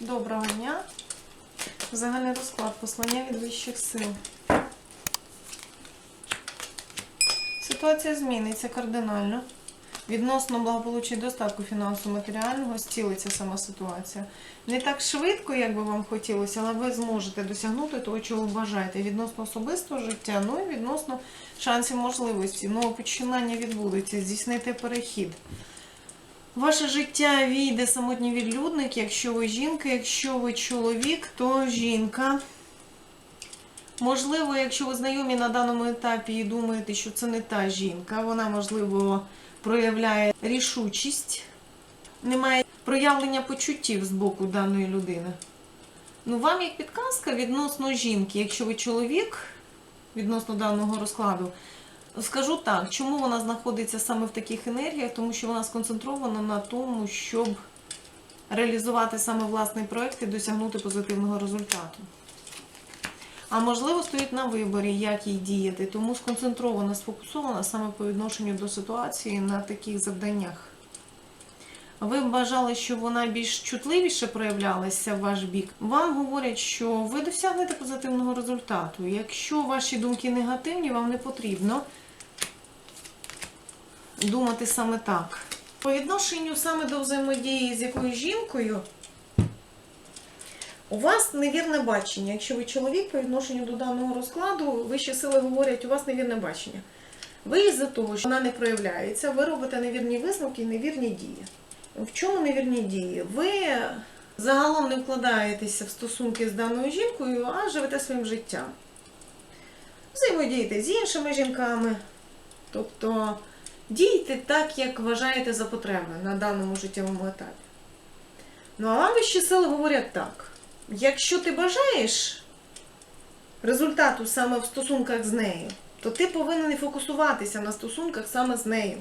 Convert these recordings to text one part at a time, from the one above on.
Доброго дня. Загальний розклад послання від вищих сил. Ситуація зміниться кардинально. Відносно благополуччя і достатку фінансово-матеріального зцілиться сама ситуація. Не так швидко, як би вам хотілося, але ви зможете досягнути того, чого бажаєте. Відносно особистого життя, ну і відносно шансів можливості. Нове починання відбудеться, здійснити перехід. Ваше життя війде самотній відлюдник, якщо ви жінка, якщо ви чоловік, то жінка. Можливо, якщо ви знайомі на даному етапі і думаєте, що це не та жінка, вона, можливо, проявляє рішучість, немає проявлення почуттів з боку даної людини. Ну, вам як підказка відносно жінки, якщо ви чоловік, відносно даного розкладу, Скажу так, чому вона знаходиться саме в таких енергіях, тому що вона сконцентрована на тому, щоб реалізувати саме власний проєкт і досягнути позитивного результату. А можливо, стоїть на виборі, як їй діяти, тому сконцентрована, сфокусована саме по відношенню до ситуації на таких завданнях. Ви б бажали, щоб вона більш чутливіше проявлялася в ваш бік. Вам говорять, що ви досягнете позитивного результату. Якщо ваші думки негативні, вам не потрібно думати саме так. По відношенню саме до взаємодії з якоюсь жінкою, у вас невірне бачення. Якщо ви чоловік по відношенню до даного розкладу, вищі сили говорять, у вас невірне бачення. Ви із-за того, що вона не проявляється, ви робите невірні висновки і невірні дії. В чому невірні дії? Ви загалом не вкладаєтеся в стосунки з даною жінкою, а живете своїм життям. Взаємодієте з іншими жінками. Тобто дійте так, як вважаєте за потребне на даному життєвому етапі. Ну, а вам сили говорять так: якщо ти бажаєш результату саме в стосунках з нею, то ти повинен фокусуватися на стосунках саме з нею,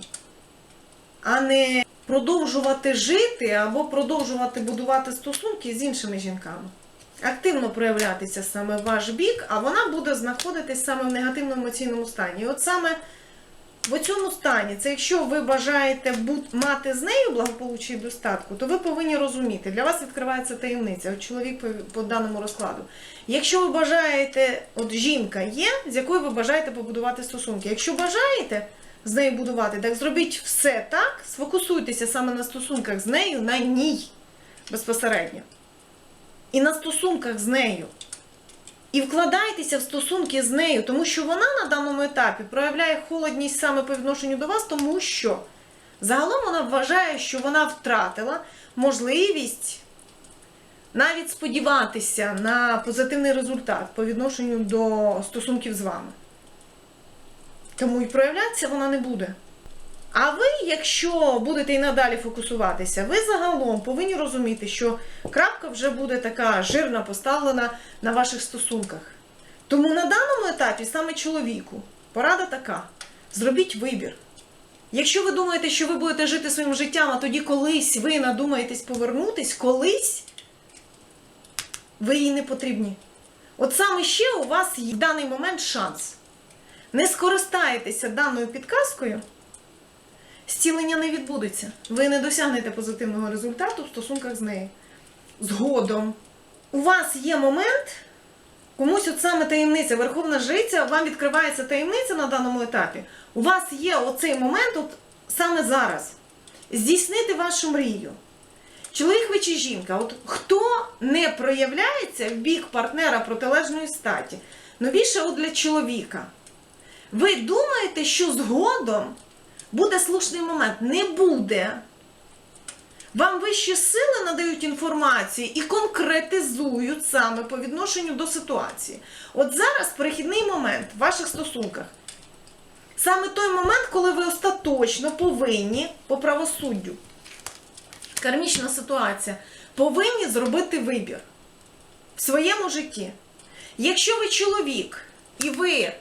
а не продовжувати жити або продовжувати будувати стосунки з іншими жінками. Активно проявлятися саме в ваш бік, а вона буде знаходитись саме в негативному емоційному стані. І от саме в цьому стані, це якщо ви бажаєте мати з нею благополуччя і достатку, то ви повинні розуміти, для вас відкривається таємниця, от чоловік по, по даному розкладу. Якщо ви бажаєте, от жінка є, з якою ви бажаєте побудувати стосунки. Якщо бажаєте з нею будувати, так зробіть все так, сфокусуйтеся саме на стосунках з нею, на ній безпосередньо. І на стосунках з нею. І вкладайтеся в стосунки з нею, тому що вона на даному етапі проявляє холодність саме по відношенню до вас, тому що загалом вона вважає, що вона втратила можливість навіть сподіватися на позитивний результат по відношенню до стосунків з вами. Тому і проявлятися вона не буде. А ви, якщо будете і надалі фокусуватися, ви загалом повинні розуміти, що крапка вже буде така жирна поставлена на ваших стосунках. Тому на даному етапі саме чоловіку порада така: зробіть вибір. Якщо ви думаєте, що ви будете жити своїм життям, а тоді колись ви надумаєтесь повернутись, колись ви їй не потрібні. От саме ще у вас є в даний момент шанс. Не скористаєтеся даною підказкою зцілення не відбудеться. Ви не досягнете позитивного результату в стосунках з нею. Згодом. У вас є момент, комусь от саме таємниця, Верховна Жриця, вам відкривається таємниця на даному етапі. У вас є оцей момент, от саме зараз. Здійснити вашу мрію. Чоловік ви чи жінка, от хто не проявляється в бік партнера протилежної статі, новіше от для чоловіка. Ви думаєте, що згодом буде слушний момент. Не буде. Вам вищі сили надають інформацію і конкретизують саме по відношенню до ситуації. От зараз перехідний момент в ваших стосунках. Саме той момент, коли ви остаточно повинні по правосуддю. Кармічна ситуація, повинні зробити вибір в своєму житті. Якщо ви чоловік і ви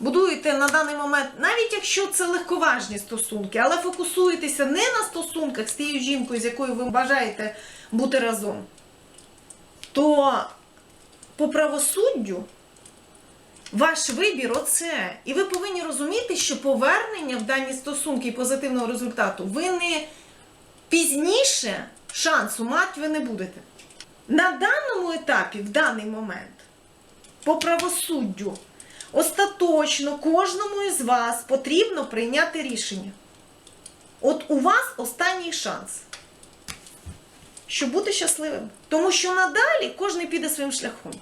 будуєте на даний момент, навіть якщо це легковажні стосунки, але фокусуєтеся не на стосунках з тією жінкою, з якою ви бажаєте бути разом, то по правосуддю ваш вибір оце. І ви повинні розуміти, що повернення в дані стосунки і позитивного результату ви не пізніше шансу мати ви не будете. На даному етапі, в даний момент, по правосуддю, остаточно кожному із вас потрібно прийняти рішення. От у вас останній шанс, щоб бути щасливим. Тому що надалі кожен піде своїм шляхом.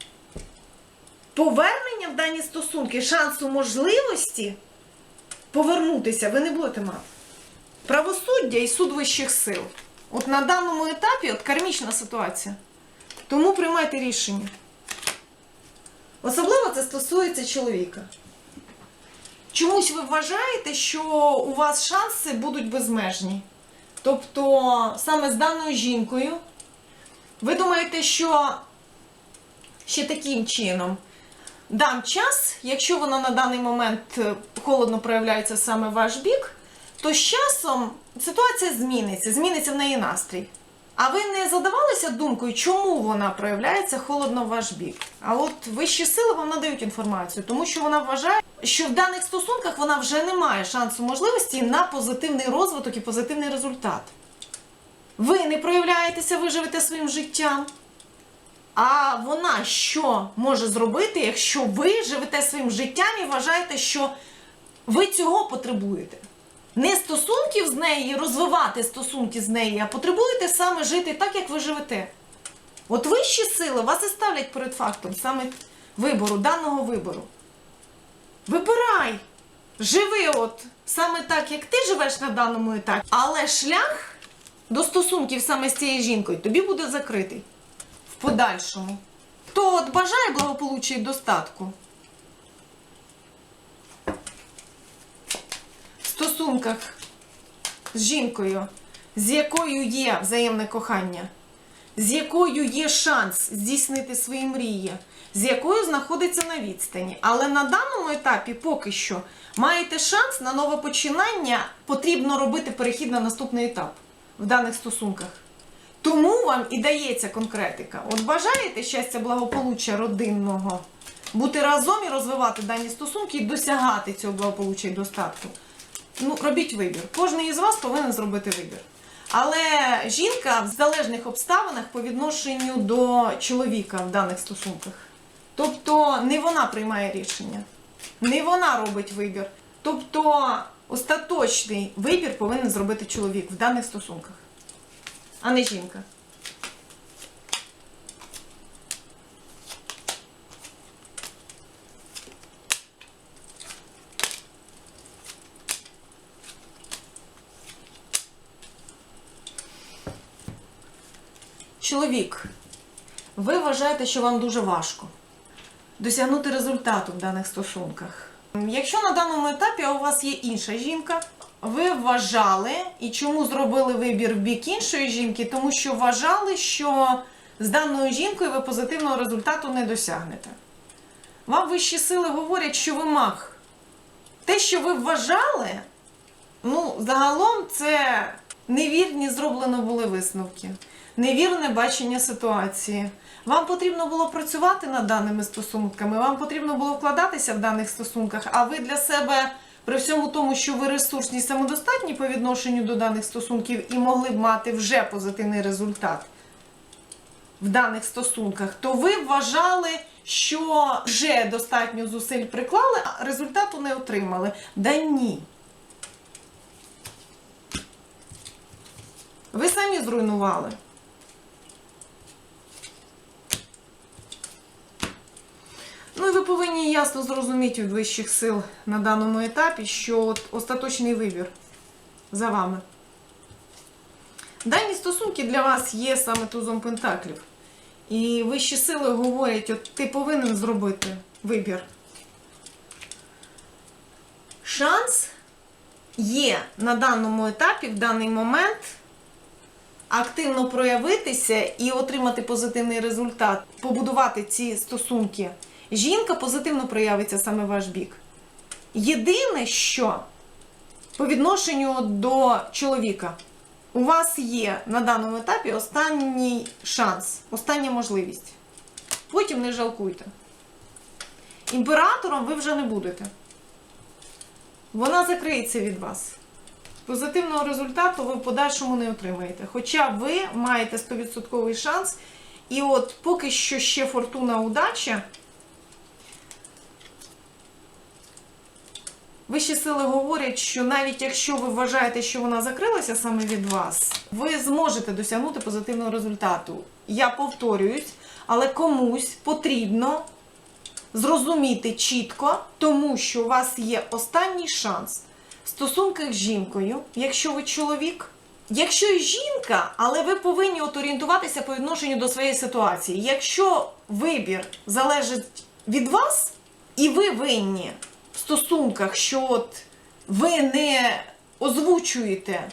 Повернення в дані стосунки, шансу можливості повернутися ви не будете мати. Правосуддя і суд вищих сил. От на даному етапі от кармічна ситуація. Тому приймайте рішення. Особливо це стосується чоловіка. Чомусь ви вважаєте, що у вас шанси будуть безмежні. Тобто, саме з даною жінкою, ви думаєте, що ще таким чином дам час, якщо вона на даний момент е, холодно проявляється саме в ваш бік, то з часом ситуація зміниться, зміниться в неї настрій. А ви не задавалися думкою, чому вона проявляється холодно в ваш бік? А от вищі сили вам надають інформацію, тому що вона вважає, що в даних стосунках вона вже не має шансу можливості на позитивний розвиток і позитивний результат. Ви не проявляєтеся, ви живете своїм життям. А вона що може зробити, якщо ви живете своїм життям і вважаєте, що ви цього потребуєте? Не стосунків з нею, розвивати стосунки з нею, а потребуєте саме жити так, як ви живете. От вищі сили вас і ставлять перед фактом саме вибору, даного вибору. Вибирай! Живи от саме так, як ти живеш на даному етапі, але шлях до стосунків саме з цією жінкою тобі буде закритий в подальшому. Хто от бажає благополуччя і достатку стосунках з жінкою, з якою є взаємне кохання, з якою є шанс здійснити свої мрії, з якою знаходиться на відстані. Але на даному етапі поки що маєте шанс на нове починання, потрібно робити перехід на наступний етап в даних стосунках. Тому вам і дається конкретика. От бажаєте щастя, благополуччя родинного, бути разом і розвивати дані стосунки і досягати цього благополуччя і достатку. Ну, робіть вибір. Кожен із вас повинен зробити вибір. Але жінка в залежних обставинах по відношенню до чоловіка в даних стосунках. Тобто не вона приймає рішення, не вона робить вибір. Тобто остаточний вибір повинен зробити чоловік в даних стосунках, а не жінка. Чоловік, ви вважаєте, що вам дуже важко досягнути результату в даних стосунках. Якщо на даному етапі у вас є інша жінка, ви вважали і чому зробили вибір в бік іншої жінки, тому що вважали, що з даною жінкою ви позитивного результату не досягнете. Вам вищі сили говорять, що ви маг. Те, що ви вважали, ну, загалом це невірні зроблено були висновки, невірне бачення ситуації. Вам потрібно було працювати над даними стосунками, вам потрібно було вкладатися в даних стосунках, а ви для себе, при всьому тому, що ви ресурсні самодостатні по відношенню до даних стосунків і могли б мати вже позитивний результат в даних стосунках, то ви вважали, що вже достатньо зусиль приклали, а результату не отримали. Да ні. Ви самі зруйнували. Ну і ви повинні ясно зрозуміти від вищих сил на даному етапі, що остаточний вибір за вами. Дані стосунки для вас є саме тузом пентаклів. І вищі сили говорять, от ти повинен зробити вибір. Шанс є на даному етапі, в даний момент активно проявитися і отримати позитивний результат, побудувати ці стосунки. Жінка позитивно проявиться саме ваш бік. Єдине, що по відношенню до чоловіка, у вас є на даному етапі останній шанс, остання можливість. Потім не жалкуйте. Імператором ви вже не будете. Вона закриється від вас. позитивного результату ви в подальшому не отримаєте. Хоча ви маєте 100% шанс, і от поки що ще фортуна удача. Вищі сили говорять, що навіть якщо ви вважаєте, що вона закрилася саме від вас, ви зможете досягнути позитивного результату. Я повторююсь, але комусь потрібно зрозуміти чітко, тому що у вас є останній шанс в стосунках з жінкою, якщо ви чоловік. Якщо і жінка, але ви повинні от орієнтуватися по відношенню до своєї ситуації. Якщо вибір залежить від вас, і ви винні стосунках, що от ви не озвучуєте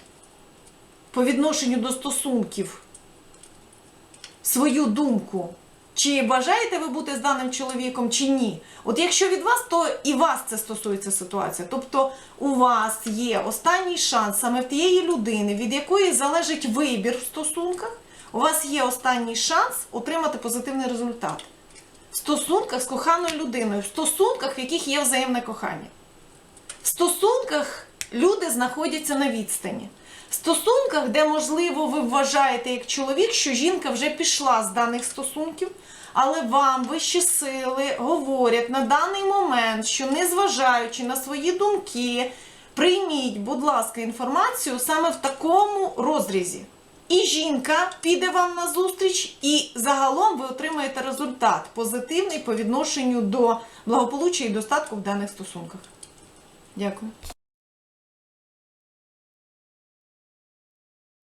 по відношенню до стосунків свою думку, чи бажаєте ви бути з даним чоловіком, чи ні. От якщо від вас, то і вас це стосується ситуація. Тобто у вас є останній шанс саме в тієї людини, від якої залежить вибір в стосунках, у вас є останній шанс отримати позитивний результат. В стосунках з коханою людиною, в стосунках, в яких є взаємне кохання. В стосунках люди знаходяться на відстані. В стосунках, де, можливо, ви вважаєте як чоловік, що жінка вже пішла з даних стосунків, але вам вищі сили говорять на даний момент, що незважаючи на свої думки, прийміть, будь ласка, інформацію саме в такому розрізі. І жінка піде вам на зустріч, і загалом ви отримаєте результат позитивний по відношенню до благополуччя і достатку в даних стосунках. Дякую.